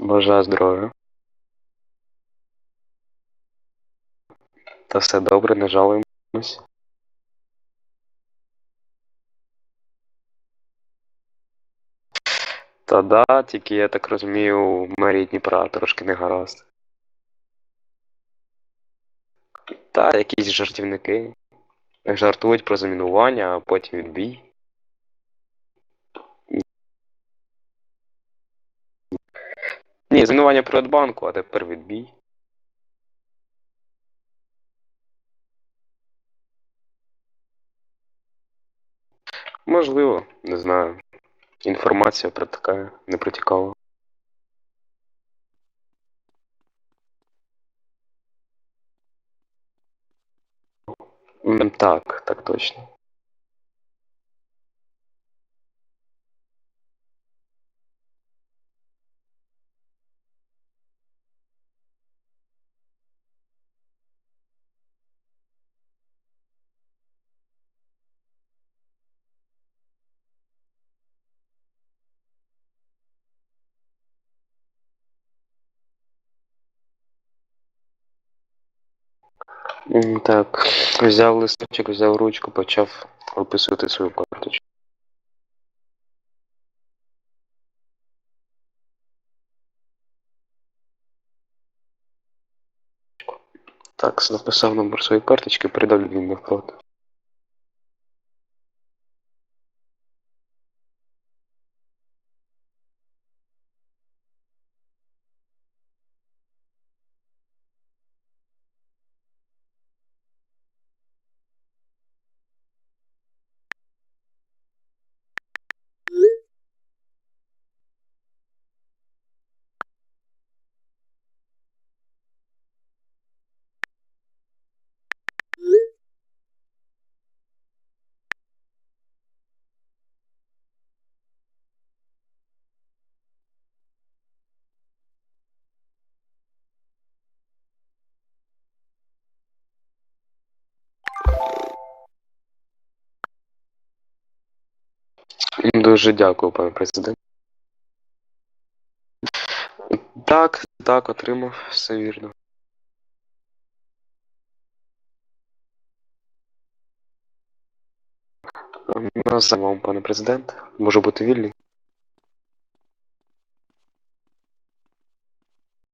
Бажаю здоров'я. Та все добре, не жалуємось. Та да, тільки я так розумію, в мерії Дніпра трошки не гаразд. Та якісь жартівники. Жартують про замінування, а потім відбій. Ні, замінування Приватбанку, а тепер відбій. Можливо, не знаю. Інформація протикає, не протікала. Так, так точно. Так, взяв листочок, взяв ручку, почав описувати свою карточку. Так, написав номер своєї карточки, передав людині навпроти. Дуже дякую, пане президент. Так, так, отримав, все вірно. Назад вам, пане президент. Можу бути вільний.